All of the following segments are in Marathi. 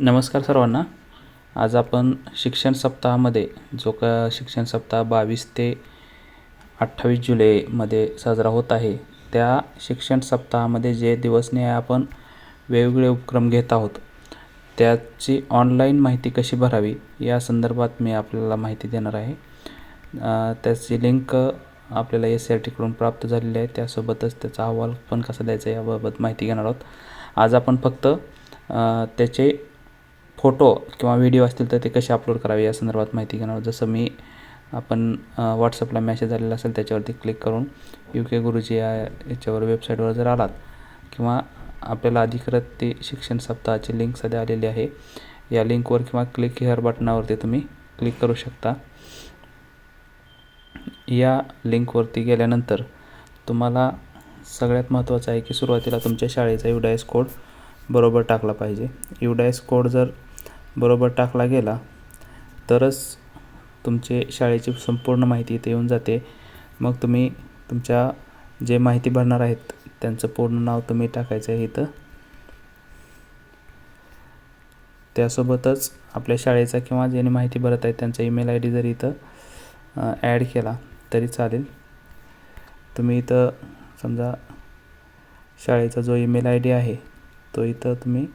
नमस्कार सर्वांना. आज आपण शिक्षण सप्ताहामध्ये जो का शिक्षण सप्ताह बावीस ते अठ्ठावीस जुलैमध्ये साजरा होत आहे त्या शिक्षण सप्ताहामध्ये जे दिवसने आपण वेगवेगळे उपक्रम घेत आहोत. त्याची ऑनलाईन माहिती कशी भरावी या संदर्भात मी आपल्याला माहिती देणार आहे. त्याची लिंक आपल्याला एस आर टीकडून प्राप्त झालेली आहे त्यासोबतच त्याचा अहवाल पण कसा द्यायचा याबाबत माहिती घेणार आहोत. आज आपण फक्त त्याचे फोटो किंवा व्हिडिओ असतील तर ते कसे अपलोड करावे या संदर्भात माहिती घेणार. जसं मी आपण व्हॉट्सअपला मॅसेज आलेला असेल त्याच्यावरती क्लिक करून यू के गुरुजी या याच्यावर वेबसाईटवर जर आलात किंवा आपल्याला अधिकृत ते शिक्षण सप्ताहाची लिंक सध्या आलेली आहे या लिंकवर किंवा क्लिक हिअर बटनावरती तुम्ही क्लिक करू शकता. या लिंकवरती गेल्यानंतर तुम्हाला सगळ्यात महत्त्वाचं आहे की सुरुवातीला तुमच्या शाळेचा युडायस कोड बरोबर टाकला पाहिजे. युडायस कोड जर बरोबर टाकला गेला तरच तुमचे शाळेची संपूर्ण माहिती इथे येऊन जाते. मग तुम्ही तुमच्या जे माहिती भरणार आहेत त्यांचं पूर्ण नाव तुम्ही टाकायचं आहे इथं. त्यासोबतच आपल्या शाळेचा किंवा ज्यांनी माहिती भरत आहेत त्यांचा ईमेल आय डी जर इथं ॲड केला तरी चालेल. तुम्ही इथं समजा शाळेचा जो ईमेल आय डी आहे तो इथं तुम्ही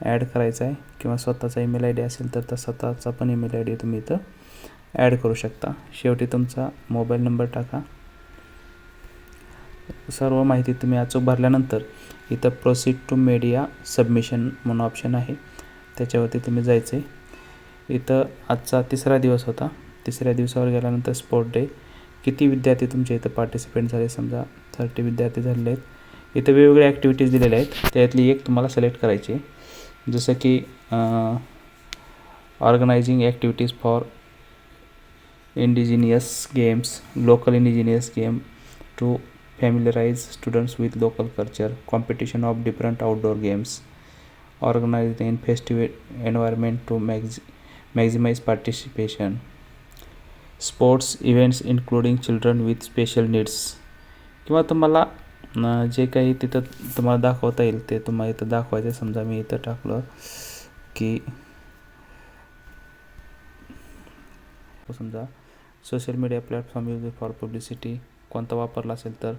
ॲड करायचा आहे. किंवा स्वतःचा ईमेल आय डी असेल तर त्या स्वतःचा पण ईमेल आय डी तुम्ही इथं ॲड करू शकता. शेवटी तुमचा मोबाईल नंबर टाका. सर्व माहिती तुम्ही अचूक भरल्यानंतर इथं प्रोसीड टू मीडिया सबमिशन म्हणून ऑप्शन आहे. त्याच्यावरती तुम्ही जायचं आहे इथं आजचा तिसरा दिवस होता. तिसऱ्या दिवसावर गेल्यानंतर स्पोर्ट डे किती विद्यार्थी तुमच्या इथं पार्टिसिपेंट झाले? समजा थर्टी विद्यार्थी झालेले आहेत. इथं वेगवेगळ्या ॲक्टिव्हिटीज दिलेल्या आहेत. त्यातली एक तुम्हाला सिलेक्ट करायची आहे. जसं की organizing activities for indigenous games local indigenous game to familiarize students with local culture competition of different outdoor games organized in festive environment to max- maximize participation sports events including children with special needs किंवा तुम्हाला अं, जे काही तिथं तुम्हाला दाखवता येईल ते तुम्हाला इथं दाखवायचं. समजा मी इथं टाकलं की समजा social media platform use for publicity कोणता वापरला असेल तर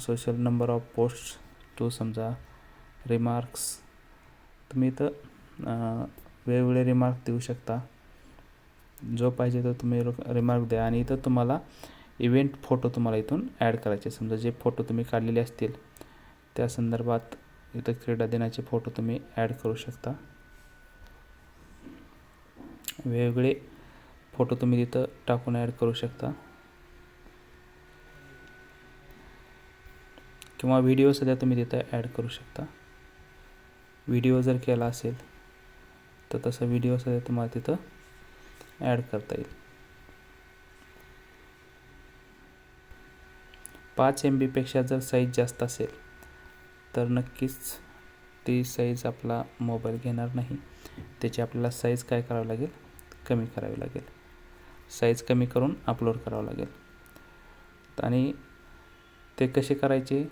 social number of post two समजा रिमार्क्स तुम्ही इथं वेगवेगळे रिमार्क देऊ शकता. जो पाहिजे तो तुम्ही रिमार्क द्या. आणि इथं तुम्हाला इव्हेंट फोटो तुम्हाला इथून ॲड करायचे. समजा जे फोटो तुम्ही काढलेले असतील त्या संदर्भात इथं क्रीडा दिनाचे फोटो तुम्ही ॲड करू शकता. वेगवेगळे फोटो तुम्ही तिथं टाकून ॲड करू शकता. किंवा व्हिडिओ सध्या तुम्ही तिथं ॲड करू शकता. व्हिडिओ जर केला असेल तर तसा व्हिडिओ सध्या तुम्हाला तिथं ॲड करता येईल. पाच एम बीपेक्षा जर साईज जास्त असेल तर नक्कीच ती साईज आपला मोबाईल घेणार नाही. त्याची आपल्याला साईज काय करावी लागेल? कमी करावी लागेल. साईज कमी करून अपलोड करावं लागेल. आणि ते कसे करायचे?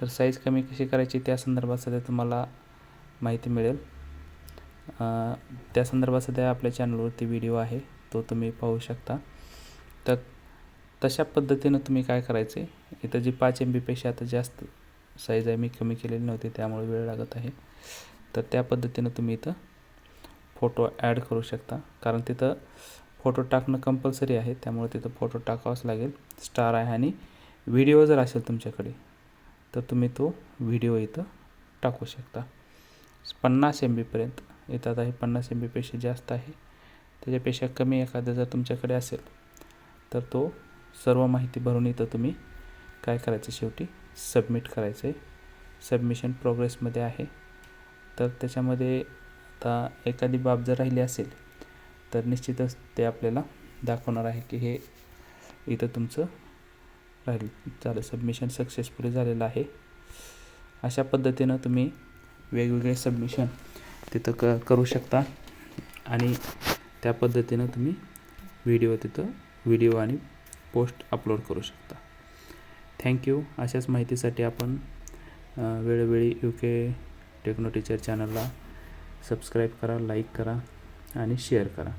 तर साईज कमी कशी करायची? त्या संदर्भात सध्या तुम्हाला माहिती मिळेल. त्या संदर्भात सध्या आपल्या चॅनलवरती व्हिडिओ आहे. तो तुम्ही पाहू शकता. तर तशा पद्धतीनं तुम्ही काय करायचे? इथं जी पाच एम बीपेक्षा आता जास्त साईज आहे मी कमी केलेली नव्हती त्यामुळे वेळ लागत आहे. तर त्या पद्धतीनं तुम्ही इथं फोटो ॲड करू शकता. कारण तिथं फोटो टाकणं कंपल्सरी आहे त्यामुळे तिथं फोटो टाकावाच लागेल. स्टार आहे आणि व्हिडिओ जर असेल तुमच्याकडे तर तुम्ही तो व्हिडिओ इथं टाकू शकता. पन्नास एम बीपर्यंत इथं आता हे पन्नास एम बीपेक्षा जास्त आहे. त्याच्यापेक्षा कमी एखादं जर तुमच्याकडे असेल तर तो सर्व माहिती भरून इथं तुम्ही काय करायचं शेवटी? सबमिट करायचं आहे सबमिशन प्रोग्रेसमध्ये आहे. तर त्याच्यामध्ये आता एखादी बाब जर राहिली असेल तर निश्चितच ते आपल्याला दाखवणार आहे की हे इथं तुमचं राहील. झालं. सबमिशन सक्सेसफुली झालेलं आहे. अशा पद्धतीनं तुम्ही वेगवेगळे सबमिशन तिथं क करू शकता. आणि त्या पद्धतीनं तुम्ही व्हिडिओ तिथं व्हिडिओ आणि पोस्ट अपलोड करू शकता. थँक्यू अशाच माहितीसाठी आपण वेळोवेळी यू के टेक्नो टीचर चॅनलला सबस्क्राईब करा लाईक करा आणि शेअर करा.